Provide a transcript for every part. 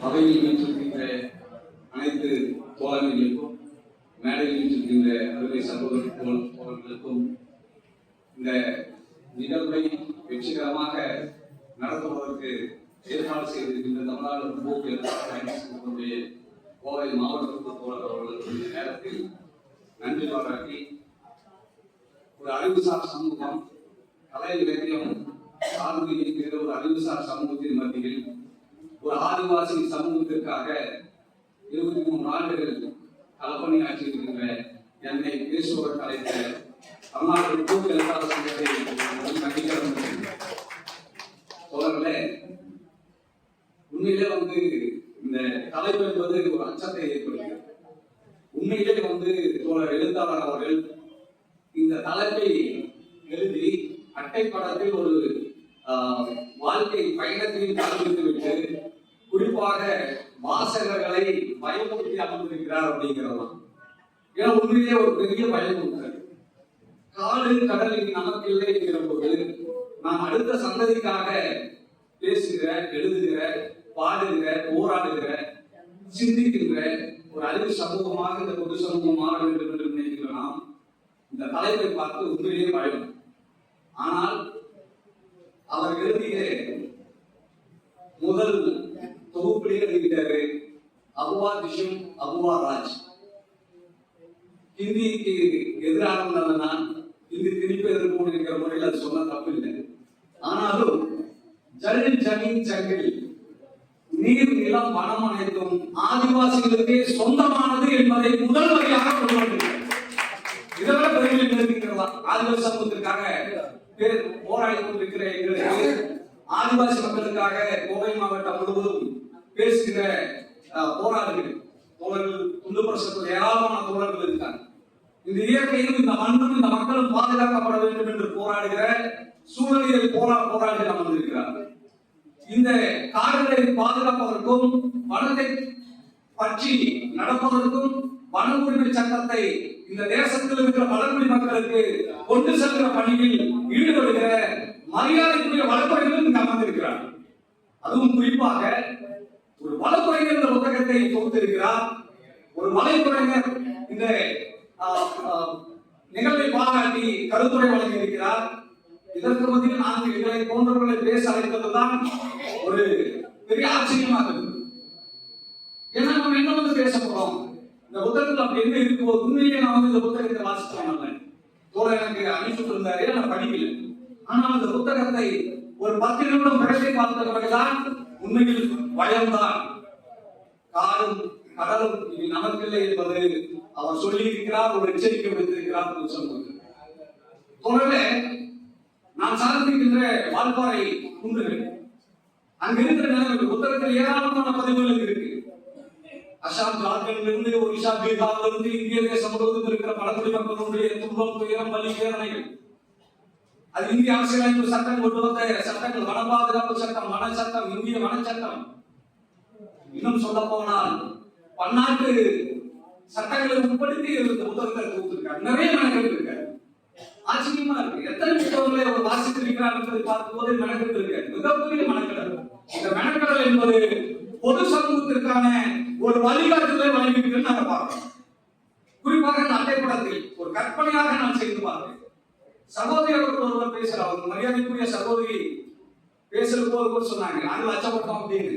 அவையில் வீற்றிருக்கின்ற அனைத்து தோழர்களுக்கும் மேடையில் வீற்றிருக்கின்ற அருமை சகோதர தோழர்களுக்கும் இந்த நிகழ்வை வெற்றிகரமாக நடத்துவதற்கு ஏற்பாடு செய்திருக்கின்ற தமிழ்நாடு முற்போக்கு சங்கத்தினுடைய கோவை மாவட்ட தோழர் அவர்களுக்கு இந்த நேரத்தில் நன்றி பாராட்டி ஒரு அறிவுசார் சமூகம் கலை இலக்கியம் சார்ந்து இருக்கிற ஒரு அறிவுசார் சமூகத்தின் மத்தியில் ஒரு ஆதிவாசி சமூகத்திற்காக இருபத்தி மூணு ஆண்டுகள் களப்பணி ஆற்றியிருக்கின்ற என்னை பேசுவதற்கு அழைத்த தமிழ்நாடு கூட்டு எழுத்தாளர் சங்கத்தை கண்டிக்கிறேன் தோழர்களே உண்மையிலே வந்து இந்த தலைப்பு என்பது ஒரு அச்சத்தை ஏற்படுகிறது உண்மையிலே வந்து தோழர் எழுத்தாளர் அவர்கள் இந்த தலைப்பை எழுதி அட்டை படத்தில் ஒரு ஆஹ், வாழ்க்கை பயணத்தையும் காண்பித்து விட்டு குறிப்பாக வாசகர்களை பயமுறுத்தி அமர்ந்திருக்கிறார் அப்படிங்கிறதெல்லாம் ஏன்னா உண்மையிலே ஒரு பெரிய பயமுறுத்தல். காடு கடல் நமக்கு இல்லை என்கிற போது நாம் அடுத்த சந்ததிக்காக பேசுகிற எழுதுகிற பாடுகிற போராடுகிற சிந்திக்கின்ற ஒரு அறிவு சமூகமாக இந்த பொது சமூகம் மாற வேண்டும் என்று நினைக்கிற நாம் இந்த தலைப்பை பார்த்து உண்மையிலேயே பயம். ஆனால் அவர் எழுதிய முதல் தொகுப்பிலே எழுதிட்டாரு அபுவா திஷம் அபுவா ராஜ். ஹிந்திக்கு எதிரானவன் நான் ஹிந்தி திருப்பி எதிர்ப்பு என்கிற முறையில் அது சொன்ன தப்பு இல்லை. ஆனாலும் ஜல் ஜமீன் ஜங்கில் நீர் நிலம் வனம் அனைத்தும் ஆதிவாசிகளுக்கே சொந்தமானது என்பதை முதல் வரியாக கொண்டு வந்திருக்கிறார் இதெல்லாம் பெருமை நிறுத்திக்கிறதா ஆதிவாசி சமூகத்திற்காக பேர் போராடி கொண்டிருக்கிற எங்களுக்கு ஆதிவாசி மக்களுக்காக கோவை மாவட்டம் முழுவதும் பேசுகிற அஹ், தோழர்கள் துண்டு பிரசத்தில் ஏராளமான தோழர்கள் இருக்காங்க. இந்த இயற்கையும் இந்த மண்ணும் இந்த மக்களும் பாதுகாக்கப்பட வேண்டும் என்று போராடுகிற சூழலியல் போரா போராளிகள் அமர்ந்திருக்கிறார்கள். இந்த காடுகளை பாதுகாப்பதற்கும் வனத்தை பற்றி நடப்பதற்கும் வன உரிமை சட்டத்தை இந்த தேசத்தில் இருக்கிற பழங்குடி மக்களுக்கு கொண்டு செல்கிற பணியில் ஈடுபடுகிற மரியாதைக்குரிய வழக்குரைகளும் இங்கு அமர்ந்திருக்கிறார் அதுவும் குறிப்பாக ஒரு மலைக்குறைஞர் இந்த புத்தகத்தை தொகுத்திருக்கிறார். ஒரு மலைக்குறைஞர் இந்த நிகழ்வை பாராட்டி கருத்துரை வழங்கியிருக்கிறார். இதற்கு மத்தியில் நாங்கள் இவரை போன்றவர்களை பேச அழைத்ததுதான் ஒரு பெரிய ஆச்சரியமாக இருக்கு ஏன்னா நம்ம என்ன வந்து பேச போறோம்? இந்த புத்தகத்தில் அப்படி என்ன இருக்கோ? உண்மையிலேயே நான் வந்து இந்த புத்தகத்தை வாசிச்சோம் தோழர் எனக்கு அனுப்பிட்டு இருந்தாரு நான் படிக்கல. ஆனால் இந்த புத்தகத்தை ஒரு பத்து நிமிடம் பிறகு பார்த்த பிறகுதான் உண்மையில் பயம்தான் காரும் கடலும் இது நமக்கில்லை என்பது அவர் சொல்லி இருக்கிறார் ஒரு எச்சரிக்கை விடுத்திருக்கிறார் என்று சொல்வது தொடர்ந்து நான் சார்ந்திருக்கின்ற வால்பாறை குன்றுகள் அங்க இருக்கிற நிலைமை புத்தகத்தில் ஏராளமான பதிவுகள் இருக்கு. அசாம் ஜார்க்கண்ட்ல இருந்து ஒரிசா பீகார்ல இருந்து இந்திய தேசம் முழுவதும் இருக்கிற பழங்குடி மக்களுடைய துன்பம் துயரம் வலி வேதனைகள். அது இந்திய அரசியலமைப்பு சட்டம் கொண்டு வந்த சட்டங்கள் வன பாதுகாப்பு சட்டம் வன சட்டம் இந்திய வன சட்டம். இன்னும் சொல்ல போனால் பன்னாட்டு சட்டங்களை உட்படுத்தி இந்த புத்தகத்தை நிறைய மெனக்கெட்டு இருக்காரு. ஆச்சரியமா இருக்கு. எத்தனை புத்தகங்களை அவர் வாசித்திருக்கிறார் என்பதை பார்க்கும்போது மெனக்கெட்டு இருக்காரு. மிகப்பெரிய மெனக்கடல். இந்த மெனக்கடல் என்பது பொது சமூகத்திற்கான ஒரு வழிகாட்டுதலை வழங்கிட்டு நாங்கள் பார்க்கிறோம். குறிப்பாக இந்த அட்டைப்படத்தில் ஒரு கற்பனையாக நான் செய்து பார்த்தேன் சகோதரி அவர்கள் ஒருவர் பேசுறார். அவர் மரியாதைக்குரிய சகோதரி பேசுற போது கூட சொன்னாங்க. நாங்கள் அச்சப்பட்டோம் அப்படின்னு.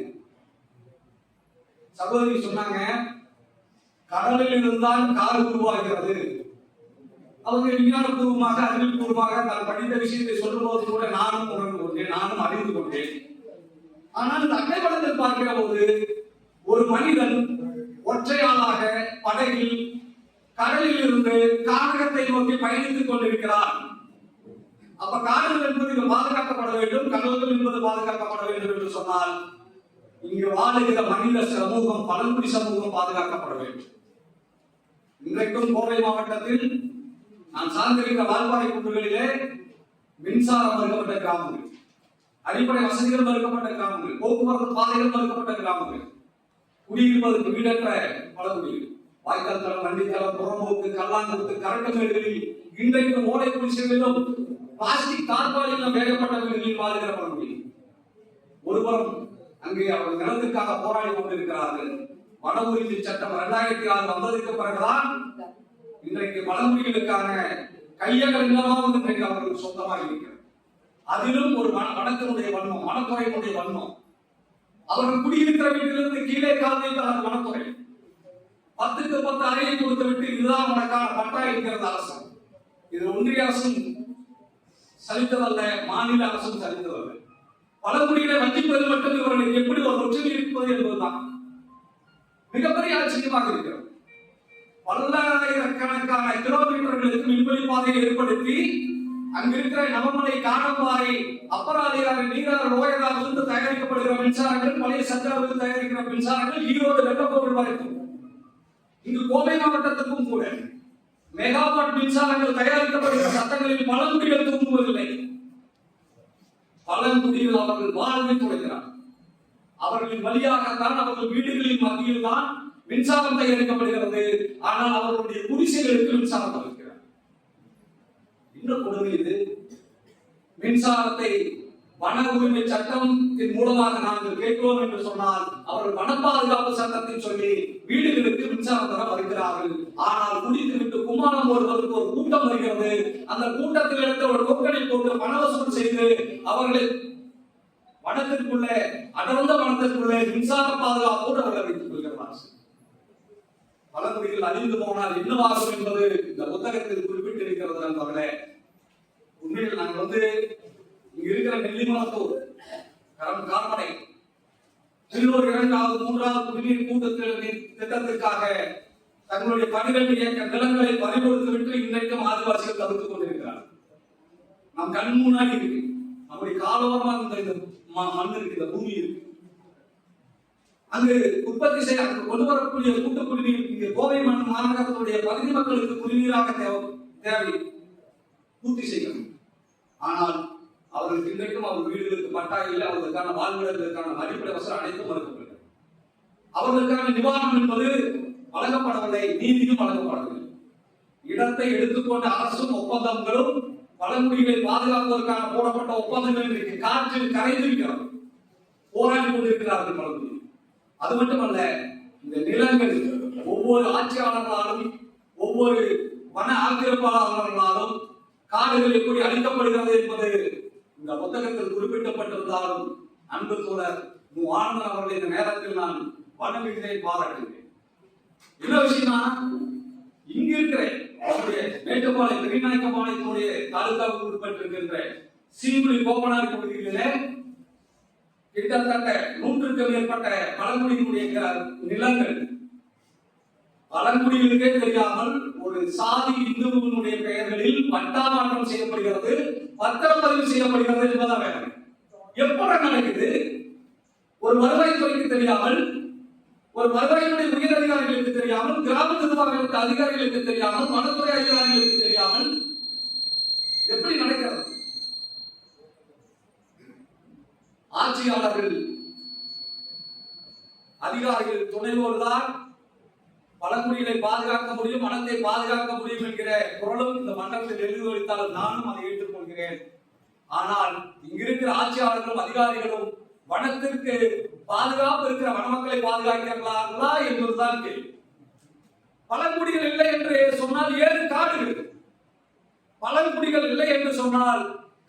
சகோதரி சொன்னாங்க கடலில் இருந்தால் கார் உருவாகிறது. அவங்க விஞ்ஞானபூர்வமாக அறிவியல் பூர்வமாக தான் படித்த விஷயத்தை சொல்லும் போது கூட நானும் உணர்ந்து கொண்டேன் நானும் அறிந்து கொண்டேன். ஆனால் இந்த அட்டைப்படத்தில் பார்க்கிற போது ஒரு மனிதன் ஒற்றையாளாக படகில் கடலில் இருந்து காகத்தை நோக்கி பயணித்துக் கொண்டிருக்கிறார் அப்ப காதல் என்பது இங்கு பாதுகாக்கப்பட வேண்டும் கடல்கள் என்பது பாதுகாக்கப்பட வேண்டும் என்று சொன்னால் இங்கு வாழுகிற மனித சமூகம் பழங்குடி சமூகம் பாதுகாக்கப்பட வேண்டும். இன்றைக்கும் கோவை மாவட்டத்தில் நான் சார்ந்திருக்கிற வால்பாறை குன்றுகளிலே மின்சாரம் மறுக்கப்பட்ட கிராமங்கள் அடிப்படை வசதிகள் மறுக்கப்பட்ட கிராமங்கள் போக்குவரத்து பாதைகள் மறுக்கப்பட்ட கிராமங்கள் குடியிருப்பதற்கு வீடற்ற பழங்குடிகள் வாய்க்கால் தளம் வண்டித்தளம் புறம்போக்கு கல்லாங்குத்து கரட்டு மேடுகளில் இன்றைக்கு ஓடை குடிசைகளிலும் பிளாஸ்டிக் தார்பாலிலும் வேகப்பட்ட வீடுகளில் வாழ்கிற பகுதி ஒருவரும் அங்கே அவர்கள் நிலத்துக்காக போராடி கொண்டிருக்கிறார்கள். வன உரிமை சட்டம் இரண்டாயிரத்தி ஆறு வந்ததுக்கு பிறகுதான் இன்றைக்கு வளமுடிகளுக்கான கையகல் நிலமாவது இன்றைக்கு அவர்களுக்கு சொந்தமாக இருக்கிறது. அதிலும் ஒரு வன வனத்தினுடைய வன்மம் வனத்துறையினுடைய வன்மம். அவர்கள் குடியிருக்கிற வீட்டிலிருந்து கீழே கால் வனத்துறை. பத்துக்கு பத்து அறையை கொடுத்து விட்டு இதுதான் வனக்கான பட்டா இருக்கிறது அரசு. இது ஒன்றிய அரசும் சலித்ததல்ல மாநில அரசும் சலித்ததல்ல. பழங்குடியில வஞ்சிப்பது மட்டும் இவர்கள் எப்படி ஒரு ஒற்றுமை இருப்பது என்பதுதான். மிகப்பெரிய ஆச்சரியமாக இருக்கிறது. பல்லாயிரக்கணக்கான கிலோமீட்டர்களுக்கு விண்வெளி பாதையை ஏற்படுத்தி அங்கிருக்கிற நவமலை காணம்பாறை அப்பராதிகாரி நீரார் ஓயரார் இருந்து தயாரிக்கப்படுகிற மின்சாரங்கள் பழைய சஞ்சாரில் தயாரிக்கிற மின்சாரங்கள் ஈரோடு வெள்ளப்பொருள் வரைக்கும் இங்கு கோவை மாவட்டத்துக்கும் கூட மெகாவாட் மின்சாரங்கள் தயாரிக்கப்படுகிற சட்டங்களில் பழங்குடிகள் தூங்குவதில்லை பழங்குடிகள் அவர்கள் வாழ்வை தொடங்கினார் அவர்களின் வழியாகத்தான் அவர்கள் வீடுகளின் மத்தியில் தான் மின்சாரம் தயாரிக்கப்படுகிறது. ஆனால் அவர்களுடைய குடிசைகளுக்கு மின்சாரம் தவிர்க்கிறார். இன்னும் கொடுமை இது மின்சாரத்தை வன உரிமை சட்டத்தின் மூலமாக நாங்கள் கேட்கிறோம் என்று சொன்னால் அவர்கள் வன பாதுகாப்பு சட்டத்தை சொல்லி வீடுகளுக்கு மின்சாரம் தர வருகிறார்கள் குமாரம் ஒரு கூட்டம் வருகிறது. அந்த கூட்டத்தில் இருந்த ஒரு கொக்கனை போட்டு பண வசூல் செய்து அவர்களை வனத்திற்குள்ளே அடர்ந்த வனத்திற்குள்ளே மின்சார பாதுகாப்போடு அவர்களை வைத்துக் கொள்கிறார்கள் பழங்குடிகள் அழிந்து போனால் என்னவாகும் என்பது இந்த புத்தகத்தில் குறிப்பிட்டிருக்கிறது நண்பர்களே. உண்மையில் நாங்கள் வந்து இங்க இருக்கிற நெல்லிமலத்தூர் கரம் கார்மடை திருநூறு இரண்டாவது மூன்றாவது குடிநீர் கூட்டத்தில் நீர் திட்டத்திற்காக தங்களுடைய பன்னிரண்டு நிலங்களை பறிகொடுத்து விட்டு இன்றைக்கும் ஆதிவாசிகள் தவிர்த்துக் கொண்டிருக்கிறார் நம் கண் முன்னாடி இருக்கு. நம்முடைய காலோரமா இருந்த இந்த மண் இருக்கு இந்த பூமி இருக்கு. அங்கு உற்பத்தி செய்ய அங்கு கொண்டு வரக்கூடிய கூட்டு குடிநீர் இங்கு கோவை மண் மாநகரத்துடைய பகுதி மக்களுக்கு குடிநீராக தேவை தேவை பூர்த்தி செய்யணும். ஆனால் அவர்களுக்கு இன்றைக்கும் அவர் வீடுகளுக்கு பட்டா இல்லை அவர்களுக்கான வாழ்விடங்களுக்கான அடிப்படை வசதி அனைத்தும் மறுக்கப்படுகிறது அவர்களுக்கான நிவாரணம் என்பது வழங்கப்படவில்லை நீதியும் வழங்கப்படவில்லை. இடத்தை எடுத்துக்கொண்ட அரசும் ஒப்பந்தங்களும் பழங்குடிகளை பாதுகாப்பதற்கான போடப்பட்ட ஒப்பந்தங்கள் இன்றைக்கு காற்றில் கரைந்திருக்கிறது. போராடி கொண்டிருக்கிறார்கள் பழங்குடி அது மட்டுமல்ல இந்த நிலங்கள் ஒவ்வொரு ஆட்சியாளர்களாலும் ஒவ்வொரு வன ஆக்கிரமிப்பாளர்களாலும் காடுகள் எப்படி அழிக்கப்படுகிறது என்பது இந்த புத்தகத்தில் குறிப்பிட்டப்பட்டிருந்தாலும் அன்பு தோழர் மு. ஆனந்தன் இந்த நேரத்தில் நான் வனவிதியை பாராட்டுகிறேன். என்ன விஷயம்னா இங்க இருக்கிற நம்முடைய மேட்டுப்பாளையம் பெரியநாயக்கபாளையத்தினுடைய தாலுகாவுக்கு உட்பட்டிருக்கின்ற சீமுடி கோப்பனார் பகுதிகளிலே கிட்டத்தட்ட நூற்றுக்கு மேற்பட்ட பழங்குடியினுடைய நிலங்கள். பழங்குடிகளுக்கே தெரியாமல் ஒரு சாதி இந்துவினுடைய பெயர்களில் பட்டா மாற்றம் செய்யப்படுகிறது பத்திரப்பதிவு செய்யப்படுகிறது என்பதான் எப்படி நடக்குது? ஒரு வருவாய்த்துறைக்கு தெரியாமல் ஒரு வருவாயினுடைய உயர் அதிகாரிகளுக்கு தெரியாமல் கிராம நிர்வாகங்களுக்கு அதிகாரிகளுக்கு தெரியாமல் வனத்துறை அதிகாரிகளுக்கு தெரியாமல் எப்படி நடக்கிறது? ஆட்சியாளர்கள் அதிகாரிகள் துணைவோடுதான் பழங்குடிகளை பாதுகாக்க முடியும் மனத்தை பாதுகாக்க முடியும் என்கிற குரலும் இந்த மண்டலத்தில் எழுதி வைத்தாலும் நானும் அதை ஏற்றுக்கொள்கிறேன். ஆனால் இங்கிருக்கிற ஆட்சியாளர்களும் அதிகாரிகளும் வனத்திற்கு பாதுகாப்பு இருக்கிற வனமக்களை பாதுகாக்கிறார்களா என்பதுதான் கேள்வி. பழங்குடிகள் இல்லை என்று சொன்னால் ஏழு காடுகள் பழங்குடிகள் இல்லை என்று சொன்னால்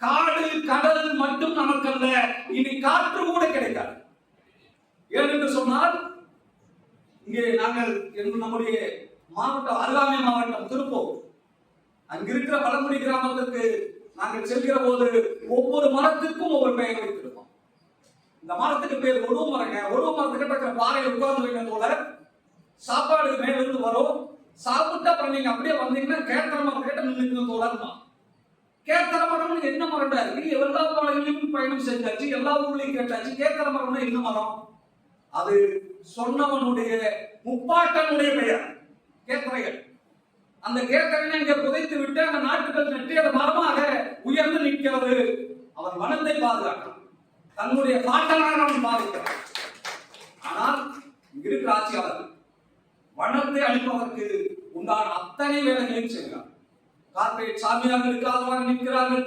காடு கடல் மட்டும் நமக்கல்ல. இனி காற்று கூட கிடைக்காது. ஏனென்று சொன்னால் இங்கே நாங்கள் எங்கள் நம்முடைய மாவட்டம் அருகாமை மாவட்டம் திருப்போம் அங்கிருக்கிற பழங்குடி கிராமத்திற்கு நாங்கள் செல்கிற போது ஒவ்வொரு மரத்திற்கும் ஒவ்வொரு பெயர் வைத்திருப்போம். இந்த மரத்துக்கு பேர் ஒருவ மரங்க ஒருவ மரத்துக்கிட்ட இருக்கிற பாறையில் உட்கார்ந்து வைக்க போல சாப்பாடு மேல இருந்து வரும். சாப்பிட்டு அப்புறம் நீங்க அப்படியே வந்தீங்கன்னா கேத்தர மரம் கிட்ட நின்றுக்கணும் தோழர்மா கேத்தர மரம்னு என்ன மரம்டா இருக்கு? எல்லா பாலையிலும் பயணம் செஞ்சாச்சு எல்லா ஊர்லயும் கேட்டாச்சு கேத்தர மரம்னா என்ன மரம்? அது சொன்னவனுடைய முப்பாட்டனுடைய பெயர் கேத்தரைகள் அந்த கேத்தரனை இங்க புதைத்து விட்டு அந்த நாட்டுகள் நட்டி மரமாக உயர்ந்து நிற்கிறது. அவன் வனத்தை பாதுகாக்கிறான். தன்னுடைய பாட்டனாக அவன் பாதுகாக்கிறான் ஆனால் இருக்கிற ஆட்சியாளர்கள் வனத்தை அளிப்பதற்கு உண்டான அத்தனை வேலைகளையும் செய்கிறார். கார்ப்பரேட் சாமியார்களுக்கு ஆதரவாக நிற்கிறார்கள்.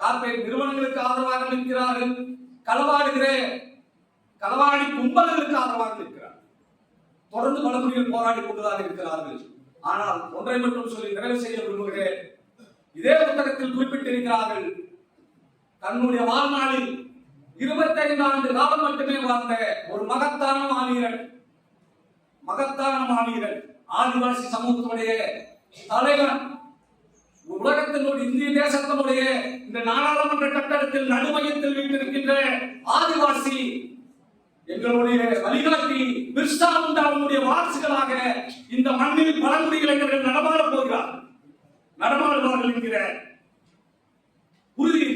கார்ப்பரேட் நிறுவனங்களுக்கு ஆதரவாக நிற்கிறார்கள். களவாடுகிற களவாடி கும்பல்களுக்கு ஆதரவாக நிற்கிறார். தொடர்ந்து பலமுறையில் போராடி கொண்டுதான் இருக்கிறார்கள். ஆனால் ஒன்றை மட்டும் சொல்லி நிறைவு செய்ய விரும்புகிறேன். இதே புத்தகத்தில் குறிப்பிட்டிருக்கிறார்கள். தன்னுடைய வாழ்நாளில் இருபத்தைந்து ஆண்டு காலம் மட்டுமே வாழ்ந்த ஒரு மகத்தான மாவீரன். மகத்தான மாவீரன். ஆதிவாசி சமூகத்துடைய தலைவன் உலகத்தினுடைய இந்திய தேசத்தினுடைய இந்த நாடாளுமன்ற கட்டடத்தில் நடுமையத்தில் வீட்டிருக்கின்ற ஆதிவாசி எங்களுடைய வழிகாட்டி பிர்சா முண்டாவுடைய வாரிசுகளாக இந்த மண்ணில் பழங்குடி இளைஞர்கள் நடமாட போகிறார். நடமாடுவார்கள் என்கிற உறுதி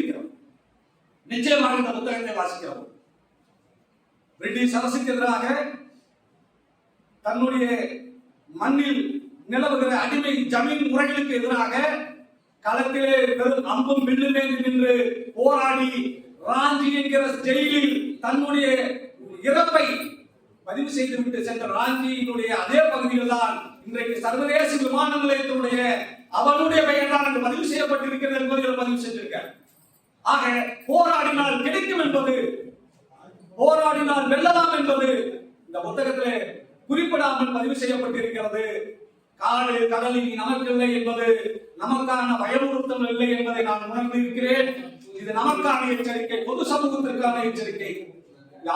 நிச்சயமாக இந்த புத்தகத்தை வாசிக்கிறோம். பிரிட்டிஷ் அரசுக்கு எதிராக தன்னுடைய மண்ணில் நிலவுகிற அடிமை ஜமீன் முறைகளுக்கு எதிராக களத்திலே பெரும் அம்பும் வில்லுமே நின்று போராடி ராஞ்சி என்கிற ஜெயிலில் தன்னுடைய இறப்பை பதிவு செய்துவிட்டு சென்ற ராஞ்சியினுடைய அதே பகுதியில் தான் இன்றைக்கு சர்வதேச விமான நிலையத்தினுடைய அவனுடைய பெயர் தான் பதிவு செய்யப்பட்டிருக்கிறது என்பதை இவர் பதிவு செஞ்சிருக்கார் ஆக போராடினால் கிடைக்கும் என்பது போராடினால் வெல்லலாம் என்பது இந்த புத்தகத்திலே குறிப்பிடாமல் பதிவு செய்யப்பட்டிருக்கிறது. காடு கடலில் நமக்கில்லை என்பது நமக்கான பயமுறுத்தல் இல்லை என்பதை நான் உணர்ந்திருக்கிறேன் இது நமக்கான எச்சரிக்கை பொது சமூகத்திற்கான எச்சரிக்கை.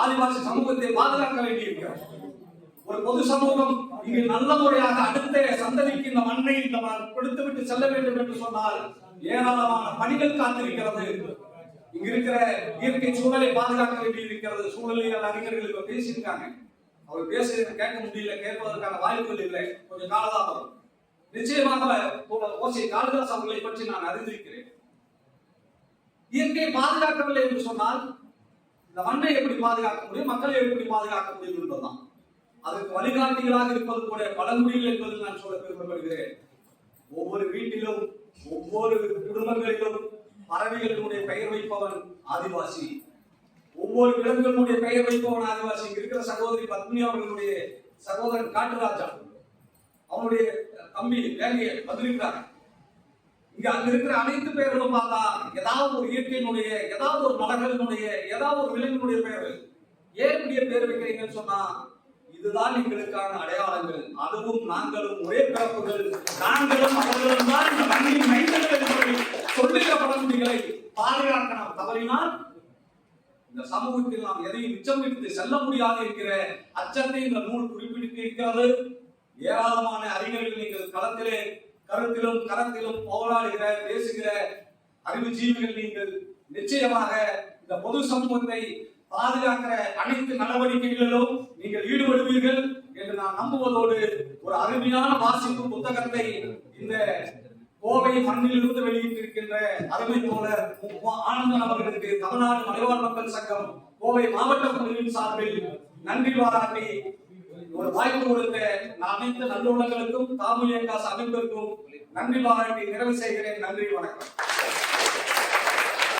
ஆதிவாசி சமூகத்தை பாதுகாக்க வேண்டியிருக்கிறது. ஒரு பொது சமூகம் இங்கு நல்ல முறையாக அடுத்த சந்ததிக்கு இந்த மண்ணை இந்த கொடுத்துவிட்டு செல்ல வேண்டும் என்று சொன்னால் ஏராளமான பணிகள் காத்திருக்கிறது. இங்க இருக்கிற இயற்கை சூழலை பாதுகாக்க வேண்டியிருக்கிறது. சூழலியல் அறிஞர்கள் இப்ப பேசியிருக்காங்க. அவர் பேசுறது கேட்க முடியல கேட்பதற்கான வாய்ப்புகள் இல்லை. கொஞ்சம் காலதாமதம் நிச்சயமாக ஓசை காளிதாஸ் அவர்களை பற்றி நான் அறிந்திருக்கிறேன். இயற்கையை பாதுகாக்கவில்லை என்று சொன்னால் இந்த மண்ணை எப்படி பாதுகாக்க முடியும்? மக்களை எப்படி பாதுகாக்க முடியும் என்பதுதான். அதற்கு வழிகாட்டிகளாக இருப்பது கூட பழங்குடிகள் என்பது நான் சொல்ல விரும்பப்படுகிறேன். ஒவ்வொரு வீட்டிலும் ஒவ்வொரு குடும்பங்களிலும் பறவைகளினுடைய பெயர் வைப்பவன் ஆதிவாசி. ஒவ்வொரு விலங்குகளுடைய பெயர் வைப்பவன் ஆதிவாசி. இருக்கிற சகோதரி பத்மினி அவர்களுடைய சகோதரன் காட்டுராஜா. அவனுடைய தம்பி வேலையை வந்திருக்கிறாங்க. இங்க அங்க இருக்கிற அனைத்து பெயர்களும் பார்த்தா ஏதாவது ஒரு இயற்கையினுடைய ஏதாவது ஒரு மலர்களினுடைய ஏதாவது ஒரு விலங்கினுடைய பெயர்கள். ஏன் இப்படியே பேர் வைக்கிறீங்கன்னு சொன்னா இதுதான் எங்களுக்கான அடையாளங்கள். அதுவும் நாங்களும் ஒரே பிறப்புகள். நாங்களும் அவர்களும் தான் இந்த மண்ணின் மைந்தர்கள் என்பதை சொல்லுகிற பழங்குடிகளை பாதுகாக்க நாம் தவறினால் இந்த சமூகத்தில் நாம் எதையும் மிச்சம் வைத்து செல்ல முடியாது என்கிற அச்சத்தை இந்த நூல் குறிப்பிட்டு இருக்கிறது. ஏராளமான அறிஞர்கள் நீங்கள் களத்திலே கருத்திலும் கரத்திலும் போராடுகிற பேசுகிற அறிவு ஜீவிகள் நீங்கள் நிச்சயமாக இந்த பொது சமூகத்தை பாதுகாக்கிற அனைத்து நடவடிக்கைகளிலும் நீங்கள் ஈடுபடுவீர்கள் என்று நான் நம்புவதோடு ஒரு அருமையான வாசிப்பு புத்தகத்தை இந்த கோவை மண்ணிலிருந்து வெளியிட்டிருக்கின்ற அருமை தோழர் ஆனந்தன் அவர்களுக்கு தமிழ்நாடு மலைவாழ் மக்கள் சங்கம் கோவை மாவட்ட குழுவின் சார்பில் நன்றி பாராட்டி ஒரு வாய்ப்பு கொடுத்த நான் அனைத்து நல்லுள்ளங்களுக்கும் தாமுயங்காஸ் அமைப்பிற்கும் நன்றி பாராட்டி நிறைவு செய்கிறேன். நன்றி வணக்கம்.